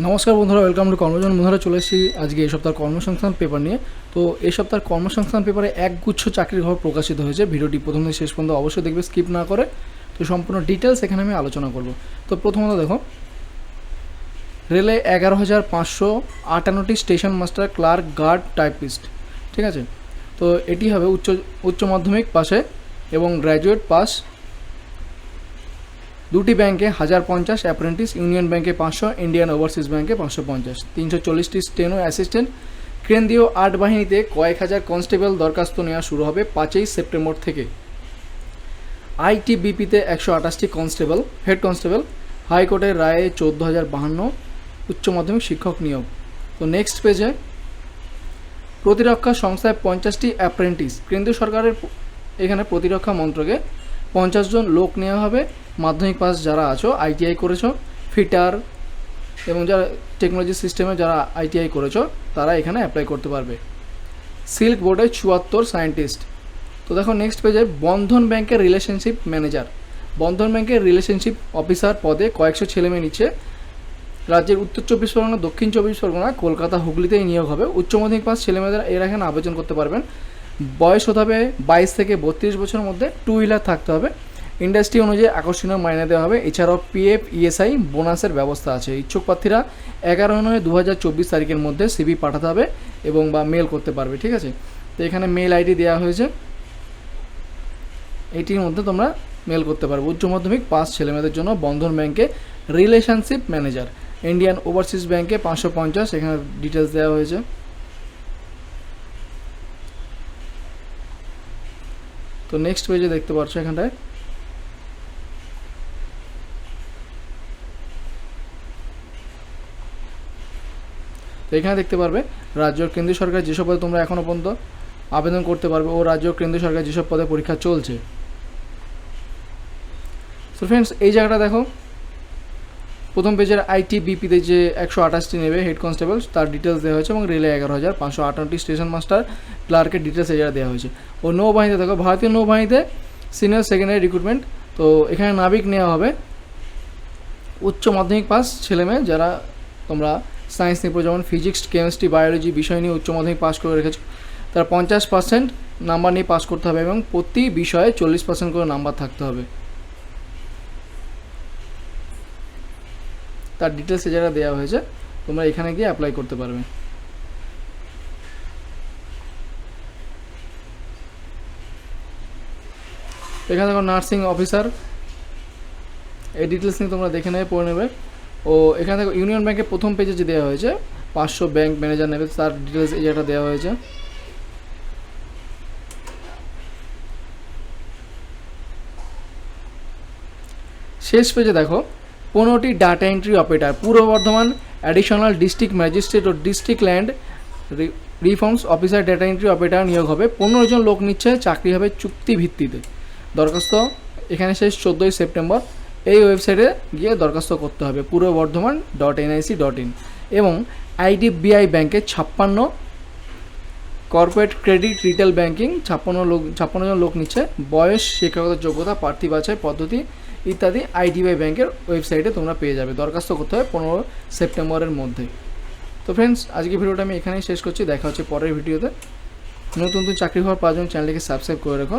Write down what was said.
নমস্কার বন্ধুরা welcome to কর্মজন বন্ধুরা, চলে এসেছি আজকে এই সপ্তাহের কর্মসংস্থান পেপার নিয়ে। তো এই সপ্তাহের কর্মসংস্থান পেপারে একগুচ্ছ চাকরির খবর প্রকাশিত হয়েছে। ভিডিওটি প্রথম থেকে শেষ পর্যন্ত অবশ্যই দেখবে স্কিপ না করে। তো সম্পূর্ণ ডিটেলস এখানে আমি আলোচনা করব। তো প্রথমত দেখো, রেলে এগারো হাজার পাঁচশো আটান্নটি station master clerk guard typist ঠিক আছে? তো এটি হবে উচ্চ উচ্চ মাধ্যমিক পাশে এবং গ্র্যাজুয়েট পাস দুটি ব্যাংকে হাজার পঞ্চাশ অ্যাপ্রেন্টিস, ইউনিয়ন ব্যাংকে পাঁচশো, ইন্ডিয়ান ওভারসিজ ব্যাংকে পাঁচশো পঞ্চাশ। তিনশো চল্লিশটি স্টেনো অ্যাসিস্ট্যান্ট। কেন্দ্রীয় আট বাহিনীতে কয়েক হাজার কনস্টেবল দরখাস্ত নেওয়া শুরু হবে পাঁচই সেপ্টেম্বর থেকে। আইটিবিপিতে একশো আঠাশটি কনস্টেবল, হেড কনস্টেবল হাইকোর্টের রায়ে চোদ্দ হাজার বাহান্ন উচ্চ মাধ্যমিক শিক্ষক নিয়োগ। তো নেক্সট পেজে প্রতিরক্ষা সংস্থায় পঞ্চাশটি অ্যাপ্রেন্টিস। কেন্দ্রীয় সরকারের এখানে প্রতিরক্ষা মন্ত্রকে পঞ্চাশ জন লোক নেওয়া হবে। মাধ্যমিক পাস যারা আছো আইটিআই করেছ, ফিটার এবং যারা টেকনোলজি সিস্টেমে যারা আইটিআই করেছ, তারা এখানে অ্যাপ্লাই করতে পারবে। সিল্ক বোর্ডে চুয়াত্তর সায়েন্টিস্ট তো দেখো নেক্সট পেজে বন্ধন ব্যাংকের রিলেশনশিপ ম্যানেজার বন্ধন ব্যাংকের রিলেশনশিপ অফিসার পদে কয়েকশো ছেলে মেয়ে নিচ্ছে। রাজ্যের উত্তর চব্বিশ পরগনা, দক্ষিণ চব্বিশ পরগনা, কলকাতা, হুগলিতেই নিয়োগ হবে। উচ্চ মাধ্যমিক পাস ছেলেমেয়েরা এরা এখানে আবেদন করতে পারবেন। বয়স হতে হবে বাইশ থেকে বত্রিশ বছরের মধ্যে টু হুইলার থাকতে হবে। ইন্ডাস্ট্রি অনুযায়ী আকর্ষণীয় মাইনে দেওয়া হবে। এছাড়াও পিএফ ইএসআই বোনাসের ব্যবস্থা আছে। ইচ্ছুক প্রার্থীরা এগারো নয় দু তারিখের মধ্যে সিবি পাঠাতে হবে এবং বা মেল করতে পারবে, ঠিক আছে? তো এখানে মেল আইডি দেওয়া হয়েছে। এটির মধ্যে তোমরা মেল করতে পারবে। উচ্চ মাধ্যমিক, পাস ছেলেমেয়েদের জন্য বন্ধন ব্যাংকে রিলেশনশিপ ম্যানেজার ইন্ডিয়ান ওভারসিজ ব্যাংকে পাঁচশো পঞ্চাশ, এখানে ডিটেলস দেওয়া হয়েছে। তো নেক্সট পেজে দেখতে পাচ্ছ এখানটায়। তো এখানে দেখতে পারবে, রাজ্য কেন্দ্রীয় সরকার যেসব পদে তোমরা এখনও পর্যন্ত আবেদন করতে পারবে ও রাজ্য কেন্দ্রীয় সরকার যেসব পদে পরীক্ষা চলছে। তো ফ্রেন্ডস এই জায়গাটা দেখো প্রথম পেজের আইটি বিপিতে যে একশো আঠাশটি নেবে হেড কনস্টেবল, তার ডিটেলস দেওয়া হয়েছে এবং রেলে এগারো হাজার পাঁচশো আটান্নটি স্টেশন মাস্টার ক্লার্কের ডিটেলস এই দেওয়া হয়েছে। ও নৌবাহিনীতে দেখো, ভারতীয় নৌবাহিনীতে সিনিয়র সেকেন্ডারি রিক্রুটমেন্ট তো এখানে নাবিক নেওয়া হবে। উচ্চ মাধ্যমিক পাস ছেলেমেয়ে যারা তোমরা সায়েন্স নিয়ে যেমন ফিজিক্স কেমিস্ট্রি বায়োলজি বিষয় নিয়ে উচ্চ মাধ্যমিক পাস করে রেখেছো, তারা পঞ্চাশ পার্সেন্ট নাম্বার নিয়ে পাস করতে হবে এবং প্রতি বিষয়ে চল্লিশ পার্সেন্ট করে নাম্বার থাকতে হবে। তার ডিটেলস যারা দেওয়া হয়েছে, তোমরা এখানে গিয়ে অ্যাপ্লাই করতে পারবে। এখানে দেখো নার্সিং অফিসার এই ডিটেলস নিয়ে তোমরা দেখে নেবে, পড়ে নেবে। ও, এখানে দেখো ইউনিয়ন ব্যাংকের প্রথম পেজে যে দেওয়া হয়েছে, পাঁচশো ব্যাংক ম্যানেজার নেবে, তার ডিটেলস এই জায়গাটা দেওয়া হয়েছে। শেষ পেজে দেখো পনেরোটি data entry operator Purba Bardhaman additional district magistrate ও district land reforms officer data entry operator নিয়োগ হবে। পনেরো জন লোক নিচ্ছে, চাকরি হবে চুক্তি ভিত্তিতে। দরখাস্ত এখানে শেষ, চোদ্দোই সেপ্টেম্বর। এই ওয়েবসাইটে গিয়ে দরখাস্ত করতে হবে, Purba Bardhaman dot NIC dot in এবং আইডিবিআই ব্যাংকে ছাপ্পান্ন কর্পোরেট ক্রেডিট রিটেল ব্যাংকিং ছাপ্পান্ন লোক, ছাপ্পান্ন জন লোক নিচ্ছে। বয়স, শিক্ষাগত যোগ্যতা, প্রার্থী বাছাই পদ্ধতি ইত্যাদি আইডিবিআই ব্যাংকের ওয়েবসাইটে তোমরা পেয়ে যাবে। দরখাস্ত করতে হবে পনেরো সেপ্টেম্বরের মধ্যে। তো ফ্রেন্ডস আজকে ভিডিওটা আমি এখানেই শেষ করছি। দেখা হচ্ছে পরের ভিডিওতে। নতুন নতুন চাকরি হওয়ার পাঁচজন চ্যানেলটিকে সাবস্ক্রাইব করে রাখো।